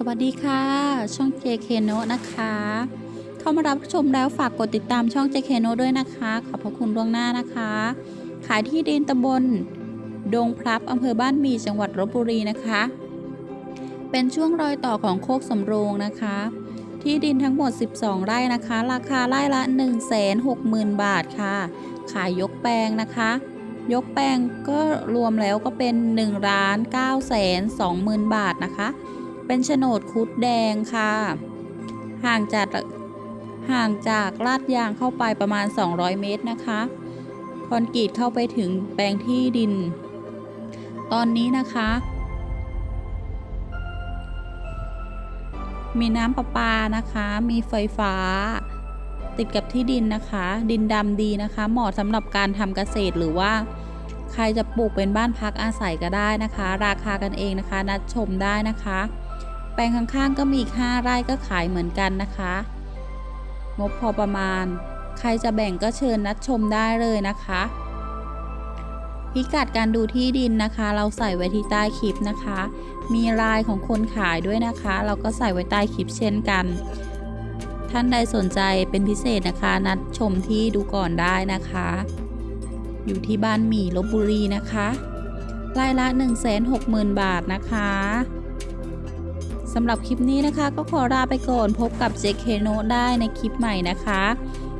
สวัสดีค่ะ ช่อง JK n o นะคะ เข้ามารับชมแล้วฝากกดติดตามช่อง JK n o ด้วยนะคะ ขอบพระคุณล่วงหน้านะคะ ขายที่ดินตำบล ดงพลับอำเภอบ้านมีจังหวัดลบบุรีนะคะ เป็นช่วงรอยต่อของโคกสำโรงนะคะ ที่ดินทั้งหมด 12 ไร่นะคะ ราคาไร่ละ 160,000 บาทค่ะ ขายยกแปลงนะคะยกแปลงก็รวมแล้วก็เป็น1ล้าน9แสน20,000 บาทนะคะ เป็นโฉนดคุดแดงค่ะ ห่างจากห่างจากลาดยางเข้าไปประมาณ 200 เมตรนะคะ คอนกรีตเข้าไปถึงแปลงที่ดิน ตอนนี้นะคะ มีน้ำประปานะคะ มีไฟฟ้า ติดกับที่ดินนะคะ ดินดำดีนะคะ เหมาะสำหรับการทำเกษตรหรือว่า ใครจะปลูกเป็นบ้านพักอาศัยก็ได้นะคะ ราคากันเองนะคะ นัดชมได้นะคะ ลงข้างๆก็มีอีก5ไร่ก็ขายเหมือนกันนะคะ งบพอประมาณ ใครจะแบ่งก็เชิญนัดชมได้เลยนะคะ พิกัดการดูที่ดินนะคะ เราใส่ไว้ที่ใต้คลิปนะคะ มีรายของคนขายด้วยนะคะ เราก็ใส่ไว้ใต้คลิปเช่นกัน ท่านใดสนใจเป็นพิเศษนะคะ นัดชมที่ดูก่อนได้นะคะ อยู่ที่บ้านหมี่ลบบุรีนะคะรายละ 160,000 บาทนะคะ สำหรับคลิปนี้นะคะ ก็ขอลาไปก่อนพบกับ JK n o ได้ในคลิปใหม่นะคะ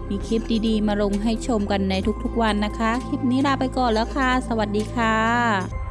มีคลิปดีๆ มาลงให้ชมกันในทุกๆวันนะคะ คลิปนี้ลาไปก่อนแล้วค่ะ สวัสดีค่ะ